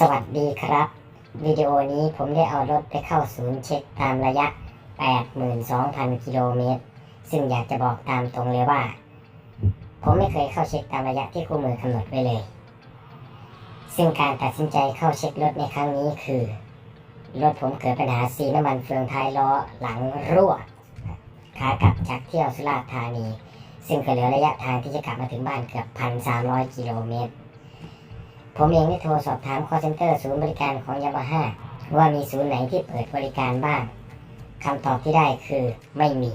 สวัสดีครับ วิดีโอนี้ผมได้เอารถไปเข้าศูนย์เช็คตามระยะ 82,000 กิโลเมตร ซึ่งอยากจะบอกตามตรงเลยว่า ผมไม่เคยเข้าเช็คตามระยะที่คู่มือกำหนดไว้เลย ซึ่งการตัดสินใจเข้าเช็ครถในครั้งนี้คือ รถผมเกิดปัญหาซีน้ำมันเฟืองท้ายล้อหลังรั่ว ขากลับจากเที่ยวสุราษฎร์ธานี ซึ่งก็เหลือระยะทางที่จะกลับมาถึงบ้านเกือบ 1,300 กิโลเมตร ผมเองได้โทรสอบถาม call center ศูนย์บริการของยามาฮ่าว่ามีศูนย์ไหนที่เปิดบริการบ้างคำตอบที่ได้คือไม่มี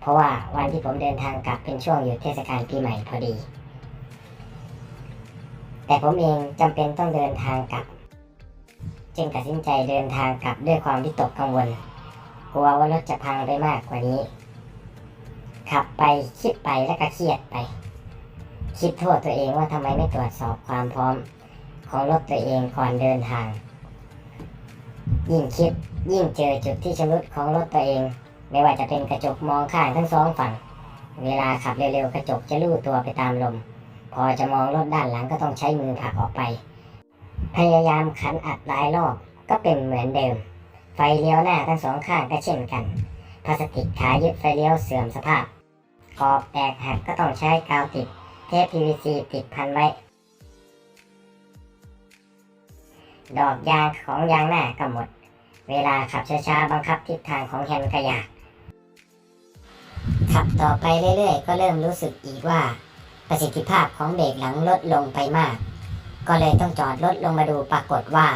เพราะว่าวันที่ผมเดินทางกลับเป็นช่วงหยุดเทศกาลปีใหม่พอดี แต่ผมเองจำเป็นต้องเดินทางกลับ จึงตัดสินใจเดินทางกลับด้วยความวิตกกังวลกลัวว่ารถจะพังไปมากกว่านี้ ขับไปคิดไปแล้วก็เครียดไป คิดโทษตัวเองว่าทำไมไม่ตรวจสอบความพร้อมของรถตัวเองก่อนเดินทาง ยิ่งคิดยิ่งเจอจุดที่ชำรุดของรถตัวเอง ไม่ว่าจะเป็นกระจกมองข้างทั้งสองฝั่ง เวลาขับเร็วๆกระจกจะลู่ตัวไปตามลม พอจะมองรถด้านหลังก็ต้องใช้มือผลักออกไป พยายามขันอัดหลายรอบก็เป็นเหมือนเดิม ไฟเลี้ยวหน้าทั้งสองข้างก็เช่นกันพลาสติกขายึดไฟเลี้ยวเสื่อมสภาพขอบแตกหักก็ต้องใช้กาวติด เทป PVC ติดพันไว้ ดอกยางของยางหน้าก็หมด เวลาขับช้าๆบังคับทิศทางของแฮนด์ก็ยากขับต่อไปเรื่อยๆ ก็เริ่มรู้สึกอีกว่า ประสิทธิภาพของเบรกหลังลดลงไปมาก ก็เลยต้องจอดรถลงมาดูปรากฏว่า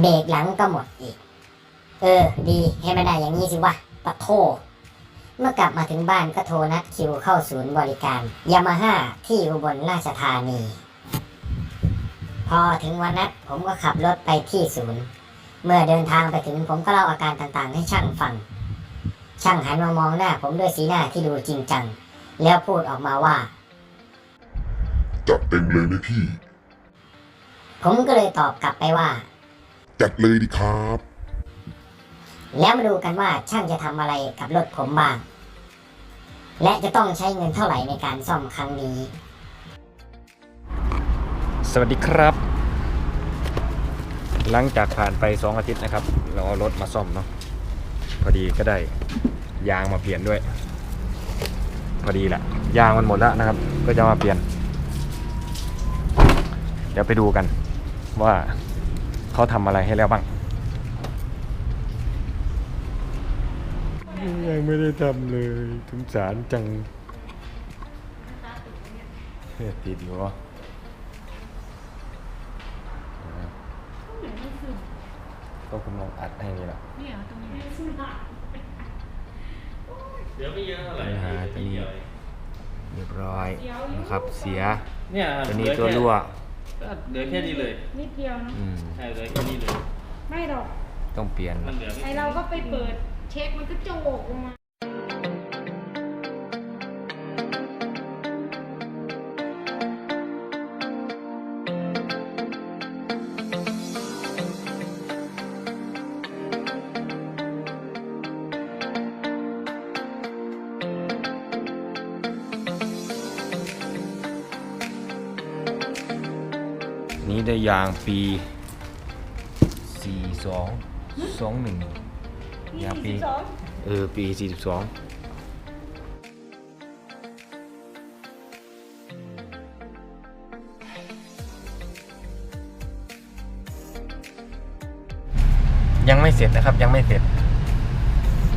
เบรกหลังก็หมดอีก เออ ดีให้มันได้อย่างนี้สิวะปะโท เมื่อกลับมาถึงบ้านก็โทรนัดคิวเข้าศูนย์บริการยามาฮ่าที่อุบลราชธานี พอถึงวันนัดผมก็ขับรถไปที่ศูนย์ เมื่อเดินทางไปถึงผมก็เล่าอาการต่างๆ ให้ช่างฟัง ช่างหันมามองหน้า ผมด้วยสีหน้าที่ดูจริงจัง แล้วพูดออกมาว่า จัดเต็มเลยไหมพี่ ผมก็เลยตอบกลับไปว่า จัดเลยดิครับ แล้วมาดูกันว่าช่างจะทำอะไรกับรถผมบ้าง และจะต้องใช้เงินเท่าไหร่ในการซ่อมครั้งนี้ สวัสดีครับ หลังจากผ่านไป 2 อาทิตย์นะครับ เราเอารถมาซ่อมเนาะพอดีก็ได้ยางมาเปลี่ยนด้วย พอดีแหละยางมันหมดแล้วนะครับ ก็จะมาเปลี่ยน เดี๋ยวไปดูกัน ว่าเขาทำอะไรให้แล้วบ้าง ยังไม่ได้ทำเลยถึงสารจังติดอยู่วะก็กำลังอัดให้นี่แหละเนี่ยตรงนี้เดี๋ยวไม่เยอะเท่าไหร่ปัญหาตัวนี้เรียบร้อยนะครับเสียเนี่ยตัวนี้ตัวรั่วก็เหลือแค่นี้เลยนิดเดียวนะอืมใช่เหลือแค่นี้เลย ไม่หรอกต้องเปลี่ยนมันเหลือไอเราก็ไปเปิด เช็คมันก็โจกออกมานี้ได้ยางปี 42 21 ยางปี เออ ปี 42ยังไม่เสร็จนะครับยังไม่เสร็จ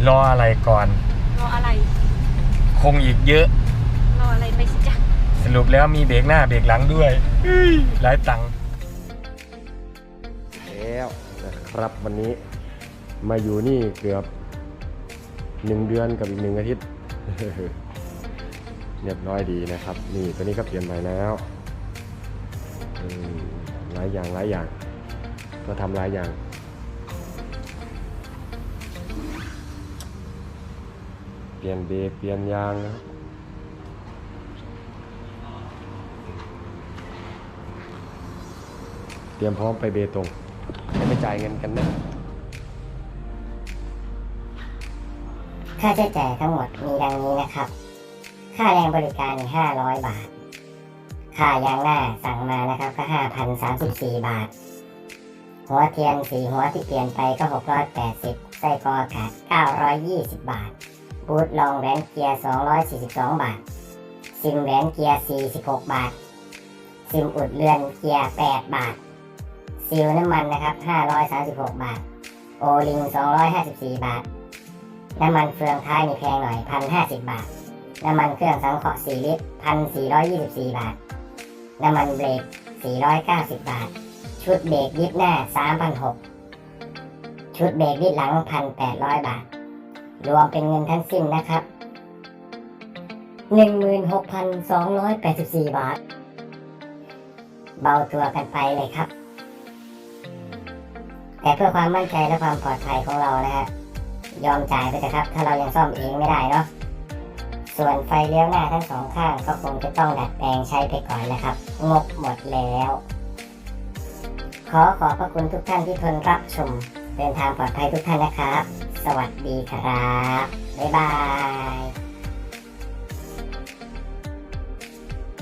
รออะไรก่อน รออะไร คงอีกเยอะ รออะไรไปสิจ๊ะสรุปแล้วมีเบรกหน้าเบรกหลังด้วยเฮ้ยหลายตังค์แล้วนะครับวันนี้ มาอยู่นี่เกือบหนึ่งเดือนกับอีกหนึ่งอาทิตย์เรียบร้อยดีนะครับ นี่ตัวนี้ก็เปลี่ยนใหม่แล้วหลายอย่างหลายอย่างก็ทำหลายอย่างเปลี่ยนเบรกเปลี่ยนยางนะครับเตรียมพร้อมไปเบตงให้ไปจ่ายเงินกันนะ ค่าใช้จ่ายทั้งหมดมีดังนี้นะครับ ค่าแรงบริการ 500 บาท ค่ายางหน้าสั่งมานะครับก็ 5,034 บาท หัวเทียนสีหัวที่เปลี่ยนไปก็ 680ไส้กรองอากาศ920 บาท บูทลองแหวนเกียร์ 242 บาท ซิมแหวนเกียร์ 46 บาท ซิมอุดเรือนเกียร์ 8 บาท ซิลน้ำมันนะครับ 536 บาท โอลิง 254 บาท น้ำมันเฟืองท้ายนี่แพงหน่อย1,050บาท น้ำมันเครื่องสังเคราะห์4ลิตร1,424บาท น้ำมันเบรก490บาท ชุดเบรกยึดหน้า3,600ชุดเบรกยึดหลัง1,800บาท รวมเป็นเงินทั้งสิ้นนะครับ16,284บาท เบาตัวกันไปเลยครับ แต่เพื่อความมั่นใจและความปลอดภัยของเรานะฮะ ยอมจ่ายไปเถอะครับ ถ้าเรายังซ่อมเองไม่ได้เนาะส่วนไฟเลี้ยวหน้าทั้งสองข้างก็คงจะต้องดัดแปลงใช้ไปก่อนนะครับ งบหมดแล้ว ขอขอบพระคุณทุกท่านที่ทนรับชม เดินทางปลอดภัยทุกท่านนะครับ สวัสดีครับ บ๊ายบาย